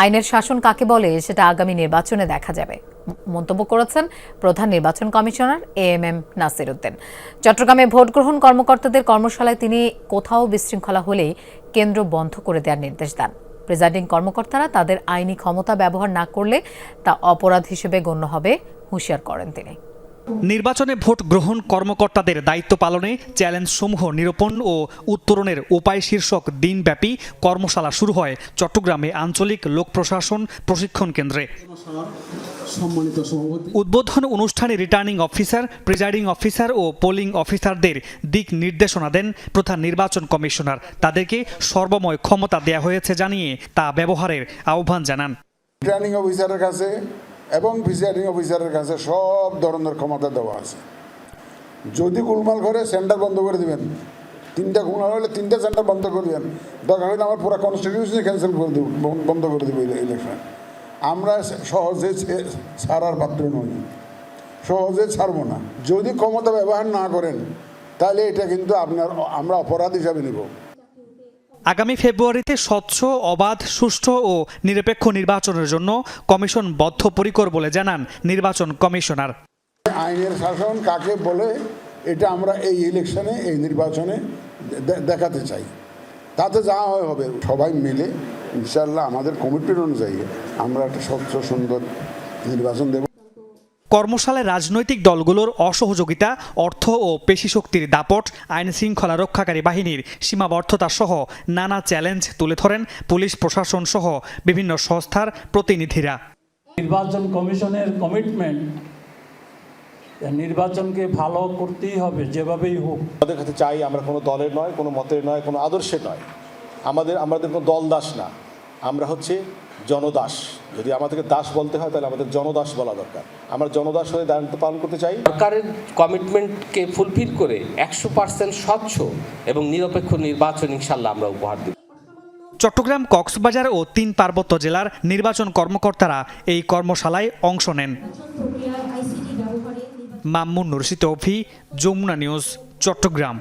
আইনের শাসন কাকে বলে সেটা আগামী নির্বাচনে দেখা যাবে। মন্তব্য করেছেন প্রধান নির্বাচন commissioner A M M Nasir Uddin. চট্টগ্রামে ভোট গ্রহণ কর্মকর্তাদের কর্মশালায় তিনি কোথাও বিশৃঙ্খলা হলেই কেন্দ্র বন্ধ করে দেওয়ার নির্দেশ দেন। প্রিজাইডিং কর্মকর্তারা তাদের আইনি ক্ষমতা ব্যবহার না করলে তা অপরাধ হিসেবে গণ্য হবে, হুঁশিয়ার করেন তিনি। নির্বাচনে ভোট গ্রহণ কর্মকর্তাদের দায়িত্ব পালনে চ্যালেঞ্জ সমূহ নিরূপণ ও উত্তরণের উপায় শীর্ষক দিনব্যাপী কর্মশালা শুরু হয় চট্টগ্রামে আঞ্চলিক লোক প্রশাসন প্রশিক্ষণ কেন্দ্রে। উদ্বোধন অনুষ্ঠানে রিটার্নিং অফিসার প্রিজাইডিং অফিসার ও পোলিং অফিসারদের দিক নির্দেশনা দেন প্রধান নির্বাচন কমিশনার। তাদেরকে সর্বময় ক্ষমতা দেয়া হয়েছে জানিয়ে তা ব্যবহারের আহ্বান জানান। রিটার্নিং অফিসারের কাছে এবং প্রিসাইডিং অফিসারের কাছে সব ধরনের ক্ষমতা দেওয়া আছে। যদি গোলমাল করে সেন্টার বন্ধ করে দিবেন। তিনটা গোলমাল হলে তিনটা সেন্টার বন্ধ করে দেবেন। দরকার হলে আমার পুরো কনস্টিটিউশনই ক্যান্সেল করে দেব, বন্ধ করে দেবো ইলেকশন আমরা সহজে ছাড়ার পাত্র নই। সহজে ছাড়বো না। যদি ক্ষমতা ব্যবহার না করেন, তাহলে এটা কিন্তু আপনার, আমরা অপরাধ হিসাবে নেব। আগামী ফেব্রুয়ারিতে স্বচ্ছ, অবাধ, সুষ্ঠু ও নিরপেক্ষ নির্বাচনের জন্য কমিশন বদ্ধপরিকর বলে জানান নির্বাচন কমিশনার। আইনের শাসন কাকে বলে, এটা আমরা এই ইলেকশনে, এই নির্বাচনে দেখাতে চাই। তাতে যা হয় হবে, সবাই মিলে ইনশাল্লাহ আমাদের কমিটমেন্ট অনুযায়ী আমরা একটা স্বচ্ছ, সুন্দর নির্বাচন দেব। কর্মশালায় রাজনৈতিক দলগুলোর অসহযোগিতা অর্থ ও পেশিশক্তির দাপট আইন শৃঙ্খলা রক্ষাকারী বাহিনীর সীমাবদ্ধতা সহ নানা চ্যালেঞ্জ তুলে ধরেন পুলিশ প্রশাসন সহ বিভিন্ন সংস্থার প্রতিনিধিরা। নির্বাচন কমিশনের কমিটমেন্ট নির্বাচনকে ভালো করতেই হবে যেভাবেই হোক। আমাদের কাছে চাই আমরা কোনো দলের নয় কোনো মতের নয় কোনো আদর্শের নয়। আমাদের আমাদের কোনো দল দাস না। আমরা হচ্ছে জনদাস। যদি আমাদেরকে দাস বলতে হয় তাহলে আমাদের জনদাস বলা দরকার। আমরা জনদাস হয়ে দায়িত্ব পালন করতে চাই। সরকারের কমিটমেন্টকে ফুলফিল করে একশো পার্সেন্ট স্বচ্ছ এবং নিরপেক্ষ নির্বাচন ইনশাল্লাহ আমরা উপহার দেব। চট্টগ্রাম কক্সবাজার ও তিন পার্বত্য জেলার নির্বাচন কর্মকর্তারা এই কর্মশালায় অংশ নেন। মামুন নুরসি তৌফি যমুনা নিউজ চট্টগ্রাম।